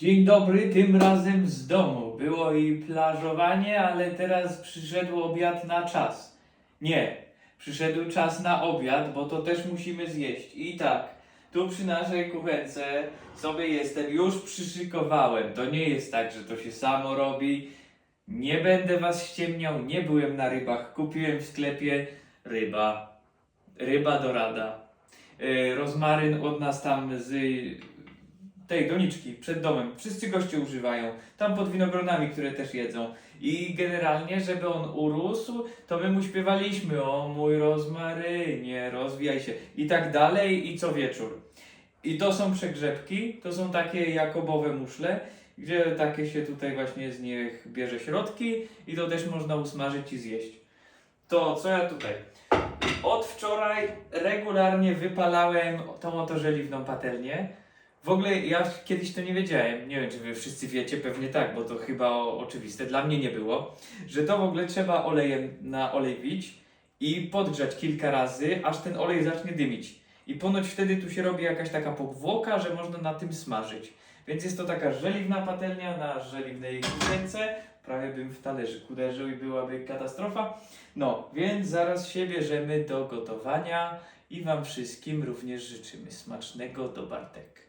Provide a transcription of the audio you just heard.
Dzień dobry, tym razem z domu. Było i plażowanie, ale teraz przyszedł obiad na czas. Nie, przyszedł czas na obiad, bo to też musimy zjeść. I tak, tu przy naszej kuchence sobie jestem, już przyszykowałem. To nie jest tak, że to się samo robi. Nie będę was ściemniał, nie byłem na rybach. Kupiłem w sklepie ryba. Ryba dorada. Yy, rozmaryn od nas tam z tej doniczki przed domem. Wszyscy goście używają. Tam pod winogronami, które też jedzą. I generalnie, żeby on urósł, to my mu śpiewaliśmy o mój rozmarynie, rozwijaj się. I tak dalej i co wieczór. I to są przegrzebki, to są takie jakobowe muszle, gdzie takie się tutaj właśnie z nich bierze środki i to też można usmażyć i zjeść. To co ja tutaj? Od wczoraj regularnie wypalałem tą oto żeliwną patelnię. W ogóle ja kiedyś to nie wiedziałem. Nie wiem, czy wy wszyscy wiecie, pewnie tak, bo to chyba oczywiste. Dla mnie nie było, że to w ogóle trzeba olejem na olej bić i podgrzać kilka razy, aż ten olej zacznie dymić. I ponoć wtedy tu się robi jakaś taka powłoka, że można na tym smażyć. Więc jest to taka żeliwna patelnia na żeliwnej kuchence. Prawie bym w talerzyk uderzył i byłaby katastrofa. No, więc zaraz się bierzemy do gotowania i Wam wszystkim również życzymy smacznego do Bartek.